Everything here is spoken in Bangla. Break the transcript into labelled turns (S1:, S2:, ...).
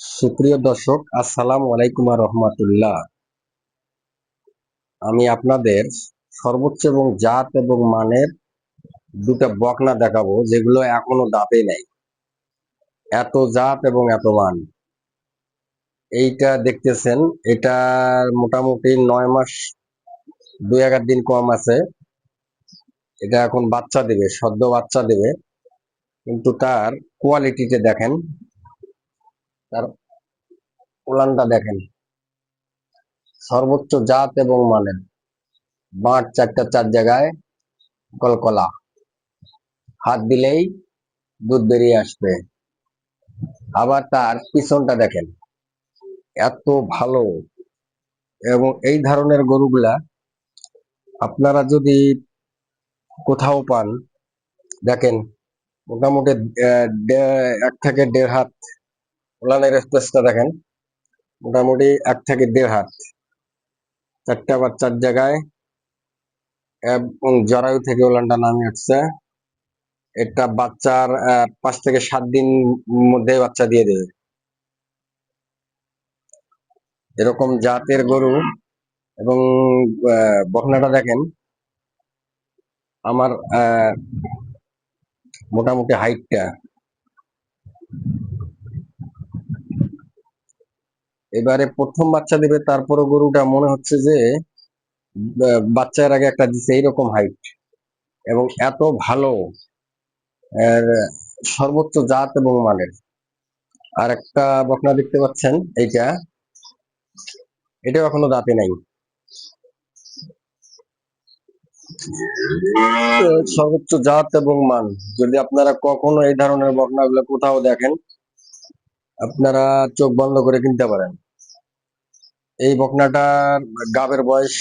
S1: সুপ্রিয় দর্শক, আসসালামু আলাইকুম রহমতুল্লাহ। আমি আপনাদের সর্বোচ্চ এবং জাত এবং মানের দুটা বকনা দেখাবো, যেগুলো এখনও দাঁতে নেই। এত জাত এবং এত মান। এইটা দেখতেছেন, এটা মোটামুটি নয় মাস, দুই এগার দিন কম আছে। এটা এখন বাচ্চা দেবে, সদ্য বাচ্চা দেবে। কিন্তু তার কোয়ালিটিতে দেখেন। তার উলানটা দেখেন। সর্বোচ্চ জাত এবং মানের। বাঁট চারটা চার জায়গায় কলকলা। হাত দিলেই দুধ বেরিয়ে আসবে। আবার তার পিছনটা দেখেন। এত ভালো এবং এই ধরনের গরুগুলা আপনারা যদি কোথাও পান, দেখেন মোটামুটি এক থেকে দেড় হাত উলানের স্পেসটা দেখেন। মোটামুটি এক থেকে দেড় হাত। চারটা বা চার জায়গায় এবং জরায়ু থেকে ওলানটা নামে আসছে এটা বাচ্চার পাঁচ থেকে সাত দিন মধ্যে বাচ্চা দিয়ে দেবে। এরকম জাতের গরু এবং বকনাটা দেখেন। আমার মোটামুটি হাইটটা এবারে প্রথম বাচ্চা দিবে তারপরে গরুটা মনে হচ্ছে যে বাচ্চার আগে একটা দিছে এইরকম হাইট এবং এত ভালো সর্বোচ্চ জাত এবং মানের। আর একটা বকনা দেখতে পাচ্ছেন, এইটা। এটাও এখনও দাঁতে নাই। সর্বোচ্চ জাত এবং মান। যদি আপনারা কখনো এই ধরনের বকনাগুলো কোথাও দেখেন আপনারা চোখ বন্ধ করে কিনতে পারেন। এই বকনাটার গাবের বয়স